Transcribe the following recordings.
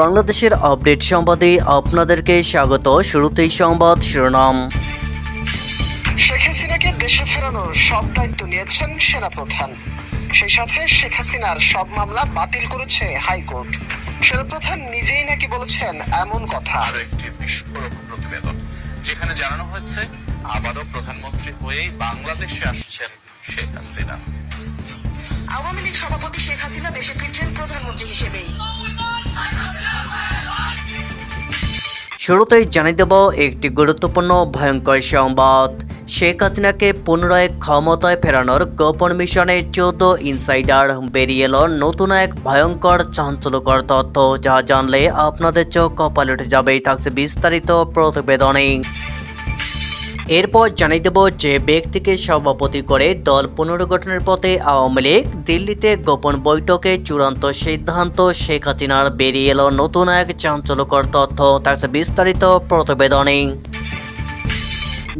বাংলাদেশের আপডেট সংবাদে আপনাদেরকে স্বাগত। শুরুতেই সংবাদ শিরোনাম। শেখ হাসিনাকে দেশে ফেরানোর সব দায়িত্ব নিয়েছেন সেনাপ্রধান। সেই সাথে শেখ হাসিনার সব মামলা বাতিল করেছে হাইকোর্ট। সেনাপ্রধান নিজেই নাকি বলেছেন এমন কথা। আরও একটি বিস্ফোরক প্রতিবেদন যেখানে জানানো হয়েছে আবারও প্রধানমন্ত্রী হয়েই বাংলাদেশে আসছেন শেখ হাসিনা। আওয়ামী লীগ সভাপতি শেখ হাসিনা দেশে ফিরছেন প্রধানমন্ত্রী হিসেবেই। শুরুতেই জানিয়ে দেব একটি গুরুত্বপূর্ণ ভয়ঙ্কর সংবাদ। শেখ হাসিনাকে পুনরায় ক্ষমতায় ফেরানোর গোপন মিশনে চৌদ্দ ইনসাইডার বেরিয়ে এলো নতুন এক ভয়ঙ্কর চাঞ্চল্যকর তথ্য। যা জানলে আপনাদের চোখ কপালে উঠে যাবেই, থাকছে বিস্তারিত প্রতিবেদনে এরপর জানিয়ে দেব যে ব্যক্তিকে সভাপতি করে দল পুনর্গঠনের পথে আওয়ামী লীগ দিল্লিতে গোপন বৈঠকে চূড়ান্ত সিদ্ধান্ত শেখ হাসিনার বেরিয়ে এলো নতুন এক চাঞ্চল্যকর তথ্য। থাকছে বিস্তারিত প্রতিবেদনে।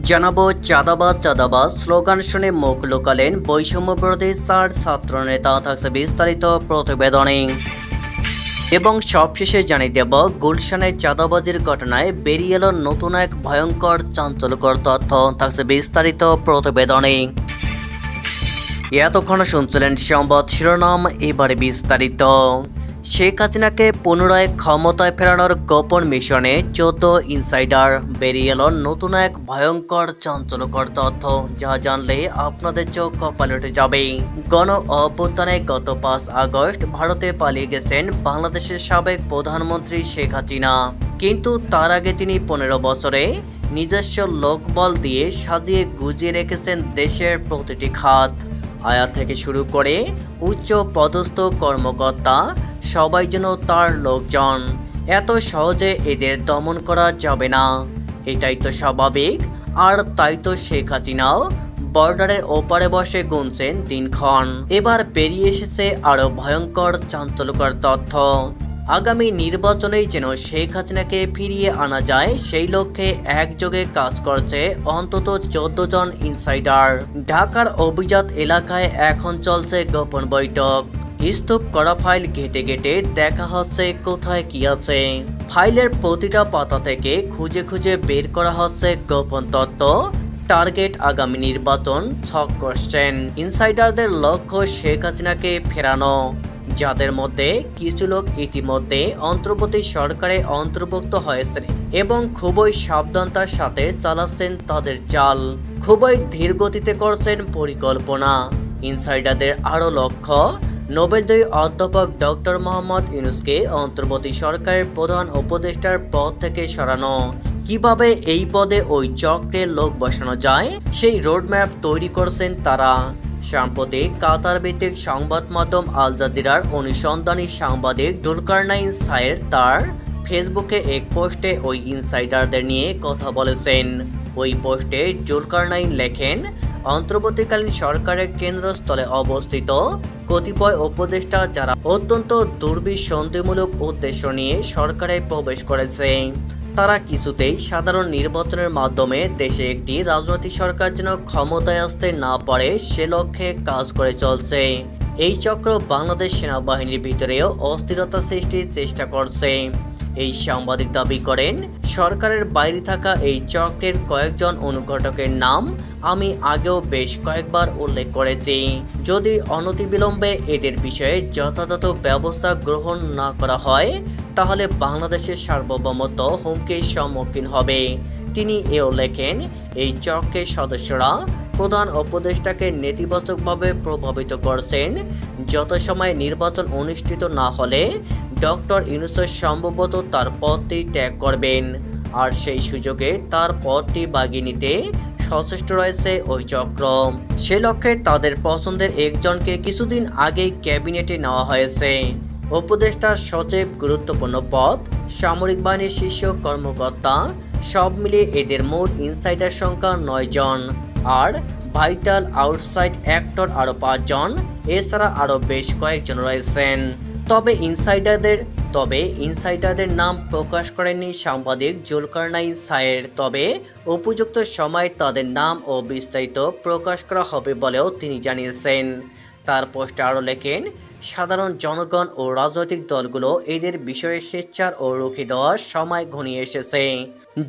জানাব চাঁদাবাদ চাঁদাবাদ স্লোগান শুনে মুখ লুকালেন বৈষম্য বিরোধী চার ছাত্র নেতা থাকছে বিস্তারিত প্রতিবেদনে। এবং সবশেষে জানিয়ে দেব গুলশানের চাঁদাবাজির ঘটনায় বেরিয়ে এলো নতুন এক ভয়ঙ্কর চাঞ্চল্যকর তথ্য। থাকছে বিস্তারিত প্রতিবেদনে এতক্ষণ শুনছিলেন সংবাদ শিরোনাম, এবারে বিস্তারিত। শেখ হাসিনাকে পুনরায় ক্ষমতায় ফেরানোর গোপন মিশনে চোদ্দ ইনসাইডার বেরিয়ে এলো নতুন এক ভয়ঙ্কর চাঞ্চল্যকর তথ্য, যা জানলে আপনাদের চোখ কপালে যাবে। গণ অভ্যুত্থানে গত পাঁচ আগস্ট ভারতে পালিয়ে গেছেন বাংলাদেশের সাবেক প্রধানমন্ত্রী শেখ হাসিনা। কিন্তু তার আগে তিনি পনেরো বছরে নিজস্ব লোকবল দিয়ে সাজিয়ে গুজিয়ে রেখেছেন দেশের প্রতিটি খাত। আয়া থেকে শুরু করে উচ্চ পদস্থ কর্মকর্তা সবাই যেন তার লোকজন। এত সহজে এদের দমন করা যাবে না। এটাই তো স্বাভাবিক। আর তাই তো শেখ হাসিনাও বর্ডারের ওপারে বসে গুনছেন দিনক্ষণ। এবার বেরিয়ে এসেছে আরও ভয়ঙ্কর, চাঞ্চল্যকর তথ্য। আগামী নির্বাচনেই যেন শেখ হাসিনাকে ফিরিয়ে আনা যায়, সেই লক্ষ্যে একযোগে কাজ করছে অন্তত চোদ্দ জন ইনসাইডার। ঢাকার অভিজাত এলাকায় এখন চলছে গোপন বৈঠক। স্তূপ করা ফাইল ঘেটে ঘেটে দেখা হচ্ছে কোথায় কি আছে। ফাইলের প্রতিটা পাতা থেকে খুঁজে খুঁজে বের করা হচ্ছে গোপন তত্ত্ব টার্গেট আগামী নির্বাচন ছক কোশ্চেন ইনসাইডারদের লক্ষ্য শেখ হাসিনাকে ফেরানো। যাদের মধ্যে কিছু লোক ইতিমধ্যে অন্তর্বর্তী সরকারে অন্তর্ভুক্ত হয়েছেন এবং খুবই সাবধানতার সাথে চালাচ্ছেন তাদের চাল। খুবই ধীর গতিতে করছেন পরিকল্পনা। ইনসাইডারদের আরও লক্ষ্য নোবেলজয়ী অধ্যাপক ডক্টর মোহাম্মদ ইউনুসকে অন্তর্বর্তী সরকারের প্রধান উপদেষ্টার পদ থেকে সরানো। কীভাবে এই পদে ওই চক্রের লোক বসানো যায়, সেই রোডম্যাপ তৈরি করছেন তারা। সাম্প্রতিক কাতার ভিত্তিক সংবাদ মাধ্যম আল জাজিরার অনুসন্ধানী সাংবাদিক ডুলকারনাইন সায়ের তার ফেসবুকে এক পোস্টে ওই ইনসাইডারদের নিয়ে কথা বলেছেন। ওই পোস্টে জুলকারনাইন লেখেন অন্তর্বর্তীকালীন সরকারের কেন্দ্রস্থলে অবস্থিত কতিপয় উপদেষ্টা যারা অত্যন্ত দুর্বিসন্ধিমূলক উদ্দেশ্য নিয়ে সরকারে প্রবেশ করেছে। তারা কিছুতেই সাধারণ নির্বাচনের মাধ্যমে দেশে একটি রাজনৈতিক সরকার যেন ক্ষমতায় আসতে না পারে সে লক্ষ্যে কাজ করে চলছে। এই চক্র বাংলাদেশ সেনাবাহিনীর ভিতরেও অস্থিরতা সৃষ্টির চেষ্টা করছে। এই সাংবাদিক দাবি করেন, সরকারের বাইরে থাকা এই চক্রের কয়েকজন অনুঘটকের নাম আমি আগেও বেশ কয়েকবার উল্লেখ করেছি। যদি অনতিবিলম্বে এদের বিষয়ে যথাযথ ব্যবস্থা গ্রহণ না করা হয়, তাহলে বাংলাদেশের সার্বভৌমত্ব হুমকির সম্মুখীন হবে। তিনি এও লেখেন, এই চক্রের সদস্যরা প্রধান উপদেষ্টাকে নেতিবাচকভাবে প্রভাবিত করছেন, যত সময় নির্বাচন অনুষ্ঠিত না হলে ডক্টর ইউনুসের সম্ভবত তার পথটি ত্যাগ করবেন। আর সেই সুযোগে তার পথটি বাগিয়ে নিতে সচেষ্ট রয়েছে ওই চক্র। সে লক্ষ্যে তাদের পছন্দের একজনকে কিছুদিন আগেই ক্যাবিনেটে নেওয়া হয়েছে। উপদেষ্টার সচিব গুরুত্বপূর্ণ পদ, সামরিক বাহিনীর শীর্ষ কর্মকর্তা, সব মিলিয়ে এদের মোট ইনসাইডার সংখ্যা নয় জন। আর ভাইটাল আউটসাইড অ্যাক্টর আরও পাঁচজন এছাড়া আরও বেশ কয়েকজন রয়েছেন। তবে ইনসাইডারদের তবে ইনসাইডারদের নাম প্রকাশ করেননি সাংবাদিক জুলকারনাইন সায়ের তবে উপযুক্ত সময় তাদের নাম ও বিস্তারিত প্রকাশ করা হবে বলেও তিনি জানিয়েছেন। তার পোস্টে আরও লেখেন, সাধারণ জনগণ ও রাজনৈতিক দলগুলো এদের বিষয়ে স্বেচ্ছার ও রুখে দেওয়ার সময় ঘনিয়ে এসেছে।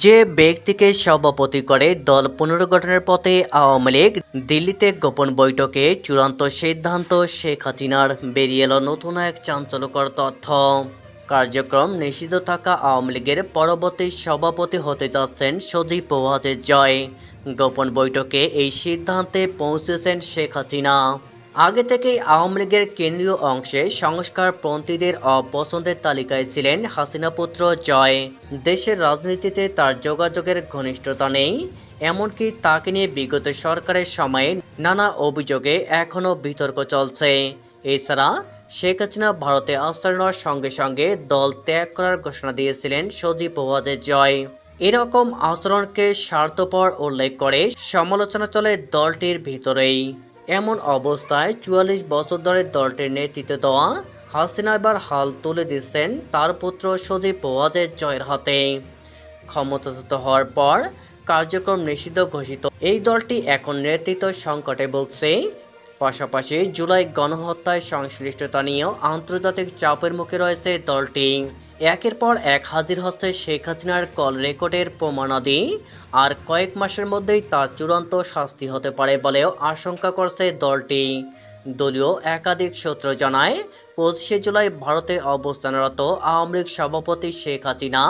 যে ব্যক্তিকে সভাপতি করে দল পুনর্গঠনের পথে আওয়ামী লীগ দিল্লিতে গোপন বৈঠকে চূড়ান্ত সিদ্ধান্ত শেখ হাসিনার, বেরিয়ে এলো নতুন এক চাঞ্চল্যকর তথ্য। কার্যক্রম নিষিদ্ধ থাকা আওয়ামী লীগের পরবর্তী সভাপতি হতে যাচ্ছেন সজীব ওয়াজের জয়। গোপন বৈঠকে এই সিদ্ধান্তে পৌঁছেছেন শেখ হাসিনা। আগে থেকেই আওয়ামী লীগের কেন্দ্রীয় অংশে সংস্কারপন্থীদের অপছন্দের তালিকায় ছিলেন হাসিনা পুত্র জয়। দেশের রাজনীতিতে তার যোগাযোগের ঘনিষ্ঠতা নেই, এমনকি তাকে নিয়ে বিগত সরকারের সময়ে নানা অভিযোগে এখনও বিতর্ক চলছে। এছাড়া শেখ হাসিনা ভারতে আশ্রয় নেওয়ার সঙ্গে সঙ্গে দল ত্যাগ করার ঘোষণা দিয়েছিলেন সজীব ওয়াজের জয়। এরকম আচরণকে স্বার্থপর উল্লেখ করে সমালোচনা চলে দলটির ভিতরেই। এমন অবস্থায় চুয়াল্লিশ বছর ধরে দলটির নেতৃত্ব দেওয়া হাসিনা এবার হাল তুলে দিচ্ছেন তার পুত্র সজীব ওয়াজের জয়ের হাতে। ক্ষমতাচ্যুত হওয়ার পর কার্যক্রম নিষিদ্ধ ঘোষিত। এই দলটি এখন নেতৃত্ব সংকটে ভুগছে। পাশাপাশি জুলাই গণহত্যায় সংশ্লিষ্টতা নিয়েও আন্তর্জাতিক চাপের মুখে রয়েছে দলটি। একের পর এক হাজির হচ্ছে শেখ হাসিনার কল রেকর্ডের প্রমাণাদি। আর কয়েক মাসের মধ্যেই তার চূড়ান্ত শাস্তি হতে পারে বলেও আশঙ্কা করছে দলটি। দলীয় একাধিক সূত্র জানায়, পঁচিশে জুলাই ভারতে অবস্থানরত আওয়ামী লীগ সভাপতি শেখ হাসিনা,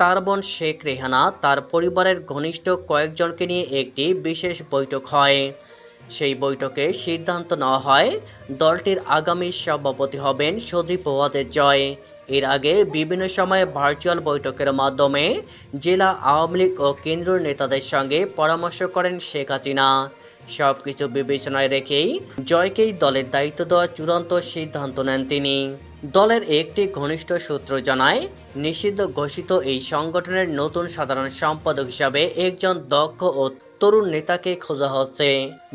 তার বোন শেখ রেহানা, তার পরিবারের ঘনিষ্ঠ কয়েকজনকে নিয়ে একটি বিশেষ বৈঠক হয়। সেই বৈঠকে সিদ্ধান্ত নেওয়া হয়, দলটির আগামী সভাপতি হবেন সজীব ওয়াজের জয়। এর আগে বিভিন্ন সময়ে ভার্চুয়াল বৈঠকের মাধ্যমে জেলা আওয়ামী লীগ ও কেন্দ্রীয় নেতাদের সঙ্গে পরামর্শ করেন শেখ হাসিনা। সব কিছু বিবেচনায় রেখেই জয়কেই দলের দায়িত্ব দেওয়ার চূড়ান্ত সিদ্ধান্ত নেন তিনি। দলের একটি ঘনিষ্ঠ সূত্র জানায়, নিষিদ্ধ ঘোষিত এই সংগঠনের নতুন সাধারণ সম্পাদক হিসাবে একজন দক্ষ ও তরুণ নেতাকে খোঁজা হচ্ছে,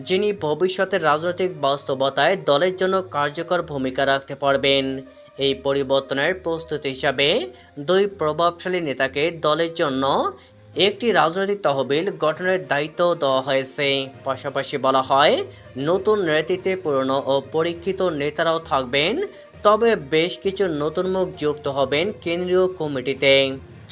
যিনি ভবিষ্যতের রাজনৈতিক বাস্তবতায় দলের জন্য কার্যকর ভূমিকা রাখতে পারবেন। এই পরিবর্তনের প্রস্তুতি হিসাবে দুই প্রভাবশালী নেতাকে দলের জন্য একটি রাজনৈতিক তহবিল গঠনের দায়িত্ব দেওয়া হয়েছে। পাশাপাশি বলা হয়, নতুন নেতৃত্বে পুরনো ও পরীক্ষিত নেতারাও থাকবেন তবে বেশ কিছু নতুন মুখ যুক্ত হবেন কেন্দ্রীয় কমিটিতে।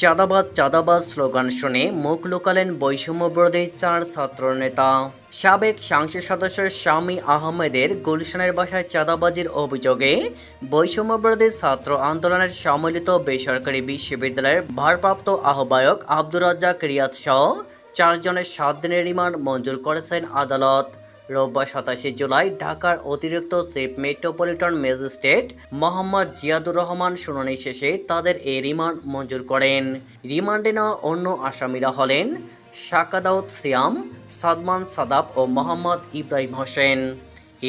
চাঁদাবাদ চাঁদাবাদ স্লোগান শুনে মুখ লুকালেন বৈষম্যবিরোধী চার ছাত্র নেতা সাবেক সংসদ সদস্য শামী আহমেদের গুলশানের বাসায় চাঁদাবাজির অভিযোগে বৈষম্যবিরোধী ছাত্র আন্দোলনের সম্মিলিত বেসরকারি বিশ্ববিদ্যালয়ের ভারপ্রাপ্ত আহ্বায়ক আব্দুর রাজ্জাক রিয়াদ সহ চারজনের সাত দিনের রিমান্ড মঞ্জুর করেছেন আদালত। রোববার সাতাশে জুলাই ঢাকার অতিরিক্ত chief metropolitan magistrate Mohammad Ziadur Rahman শুনানি শেষে তাদের এই রিমান্ড মঞ্জুর করেন। রিমান্ডে নেওয়া অন্য আসামিরা হলেন শাকাদাউদ সিয়াম, সাদমান সাদাব ও মোহাম্মদ ইব্রাহিম হোসেন।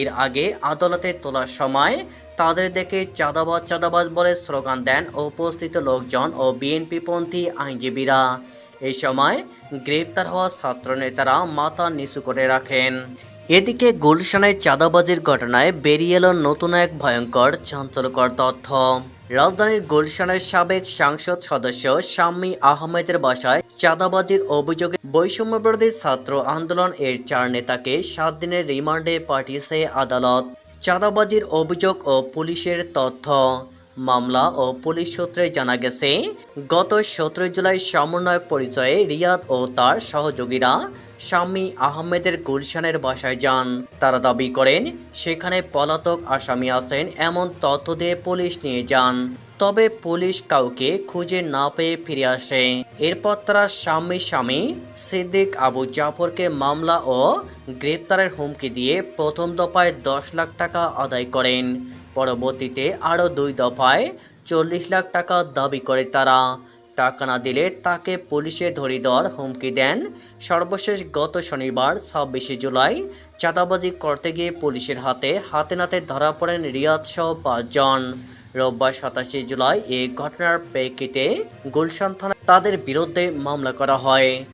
এর আগে আদালতে তোলার সময় তাদের দেখে চাঁদাবাজ চাঁদাবাজ বলে স্লোগান দেন উপস্থিত লোকজন ও বিএনপিপন্থী আইনজীবীরা। এই সময় গ্রেপ্তার হওয়া ছাত্রনেতারা মাথা নিচু করে রাখেন। এদিকে গুলশানের চাঁদাবাজির ঘটনায় বেরিয়ে এলো নতুন এক ভয়ঙ্কর, চাঞ্চল্যকর তথ্য। রাজধানীর গুলশানের সাবেক সংসদ সদস্য শাম্মী আহমেদের বাসায় চাঁদাবাজির অভিযোগে বৈষম্যবিরোধী ছাত্র আন্দোলন এর চার নেতাকে সাত দিনের রিমান্ডে পাঠিয়েছে আদালত। চাঁদাবাজির অভিযোগ ও পুলিশের তথ্য। মামলা ও পুলিশ সূত্রে জানা গেছে, গত সতেরো জুলাই সমন্বয়ক পরিচয়ে রিয়াদ ও তার সহযোগীরা শাম্মী আহমেদের গুলশানের বাসায় যান। তারা দাবি করেন, সেখানে পলাতক আসামি আছেন এমন তথ্য দিয়ে পুলিশ নিয়ে যান। তবে পুলিশ কাউকে খুঁজে না পেয়ে ফিরে আসে। এরপর তারা স্বামী স্বামী সিদ্দিক আবু জাফরকে মামলা ও গ্রেপ্তারের হুমকি দিয়ে প্রথম দফায় দশ লাখ টাকা আদায় করেন। পরবর্তীতে আরও দুই দফায় চল্লিশ লাখ টাকা দাবি করে তারা। টাকা না দিলে তাকে পুলিশে ধরে দেওয়ার হুমকি দেন। সর্বশেষ গত শনিবার, ছাব্বিশে জুলাই, চাঁদাবাজি করতে গিয়ে পুলিশের হাতে হাতে নাতে ধরা পড়েন রিয়াদ সহ পাঁচজন। রোববার সাতাশে জুলাই এই ঘটনার প্রেক্ষিতে গুলশান থানায় তাদের বিরুদ্ধে মামলা করা হয়।